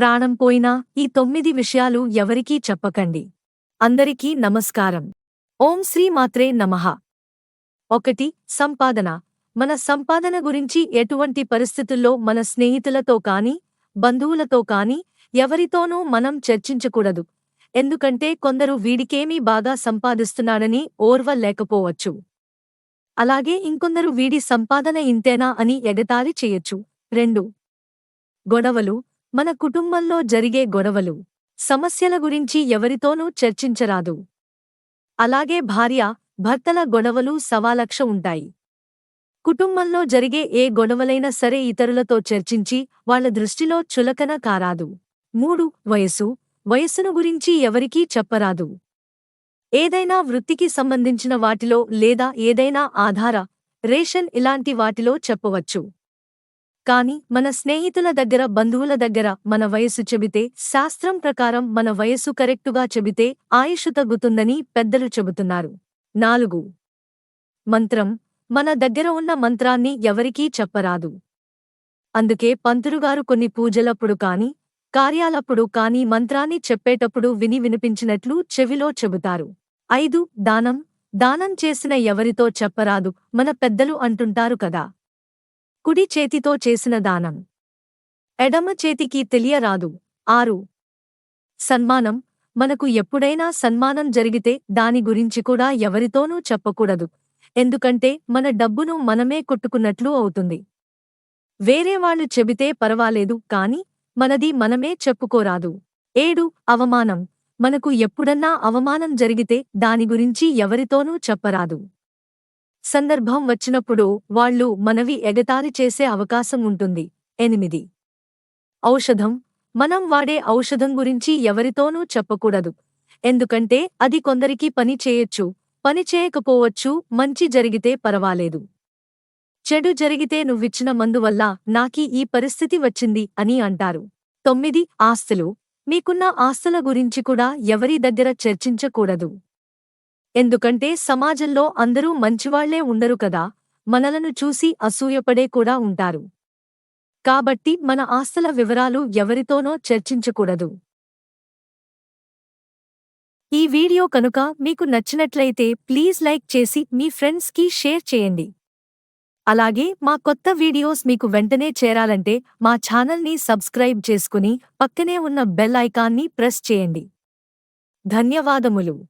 ప్రాణం పోయినా ఈ తొమ్మిది విషయాలు ఎవరికీ చెప్పకండి. అందరికీ నమస్కారం. ఓం శ్రీ మాత్రే నమః. ఒకటి సంపాదన. మన సంపాదన గురించి ఎటువంటి పరిస్థితుల్లో మన స్నేహితులతో కాని బంధువులతో కాని ఎవరితోనూ మనం చర్చించకూడదు. ఎందుకంటే కొందరు వీడికేమీ బాగా సంపాదిస్తున్నాడని ఓర్వ లేకపోవచ్చు అలాగే ఇంకొందరు వీడి సంపాదన ఇంతేనా అని ఎగతాళి చేయొచ్చు. రెండు గొడవలు. మన కుటుంబంలో జరిగే గొడవలు సమస్యల గురించి ఎవరితోనూ చర్చించరాదు. అలాగే భార్య భర్తల గొడవలు సవాలక్ష ఉంటాయి. కుటుంబంలో జరిగే ఏ గొడవలైనా సరే ఇతరులతో చర్చించి వాళ్ళ దృష్టిలో చులకన కారాదు. మూడు వయసు వయస్సును గురించి ఎవరికీ చెప్పరాదు. ఏదైనా వృత్తికి సంబంధించిన వాటిలో లేదా ఏదైనా ఆధార రేషన్ ఇలాంటి వాటిలో చెప్పవచ్చు. కాని మన స్నేహితుల దగ్గర బంధువుల దగ్గర మన వయసు చెబితే శాస్త్రం ప్రకారం మన వయసు కరెక్టుగా చెబితే ఆయుష్ తగ్గుతుందని పెద్దలు చెబుతున్నారు. నాలుగు. మంత్రం. మన దగ్గర ఉన్న మంత్రాన్ని ఎవరికీ చెప్పరాదు. అందుకే పంతులుగారు కొన్ని పూజలప్పుడు కాని కార్యాలప్పుడు కాని మంత్రాన్ని చెప్పేటప్పుడు విని వినిపించినట్లు చెవిలో చెబుతారు. ఐదు. దానం. దానం చేసిన ఎవరితో చెప్పరాదు మన పెద్దలు అంటుంటారు కదా. కుడి చేతితో చేసిన దానం. ఎడమ చేతికి తెలియరాదు. ఆరు. సన్మానం. మనకు ఎప్పుడైనా సన్మానం జరిగితే దాని గురించి కూడా ఎవరితోనూ చెప్పకూడదు. ఎందుకంటే మన డబ్బును మనమే కొట్టుకున్నట్లు అవుతుంది. వేరే వాళ్ళు చెబితే పర్వాలేదు కాని మనది మనమే చెప్పుకోరాదు. ఏడు. అవమానం. మనకు ఎప్పుడన్నా అవమానం జరిగితే దాని గురించి ఎవరితోనూ చెప్పరాదు. సందర్భం వచ్చినప్పుడు వాళ్ళు మనవి ఎగతారి చేసే అవకాశం ఉంటుంది. ఎనిమిది. ఔషధం. మనం వాడే ఔషధం గురించి ఎవరితోనూ చెప్పకూడదు. ఎందుకంటే అది కొందరికి పని చేయొచ్చు పని చేయకపోవచ్చు మంచి జరిగితే పరవాలేదు. చెడు జరిగితే నువ్విచ్చిన మందువల్ల నాకీ ఈ పరిస్థితి వచ్చింది అని అంటారు. తొమ్మిది. ఆస్తులు. మీకున్న ఆస్తుల గురించి కూడా ఎవరి దగ్గర చర్చించకూడదు. ఎందుకంటే సమాజంలో అందరూ మంచివాళ్ళే ఉండరు కదా మనలను చూసి అసూయపడే కూడా ఉంటారు. కాబట్టి మన ఆస్తుల వివరాలు ఎవరితోనో చర్చించకూడదు. ఈ వీడియో కనుక మీకు నచ్చినట్లయితే ప్లీజ్ లైక్ చేసి మీ ఫ్రెండ్స్కి షేర్ చేయండి. అలాగే మా కొత్త వీడియోస్ మీకు వెంటనే చేరాలంటే మా ఛానల్ని సబ్స్క్రైబ్ చేసుకుని పక్కనే ఉన్న బెల్ ఐకాన్ని ప్రెస్ చేయండి. ధన్యవాదములు.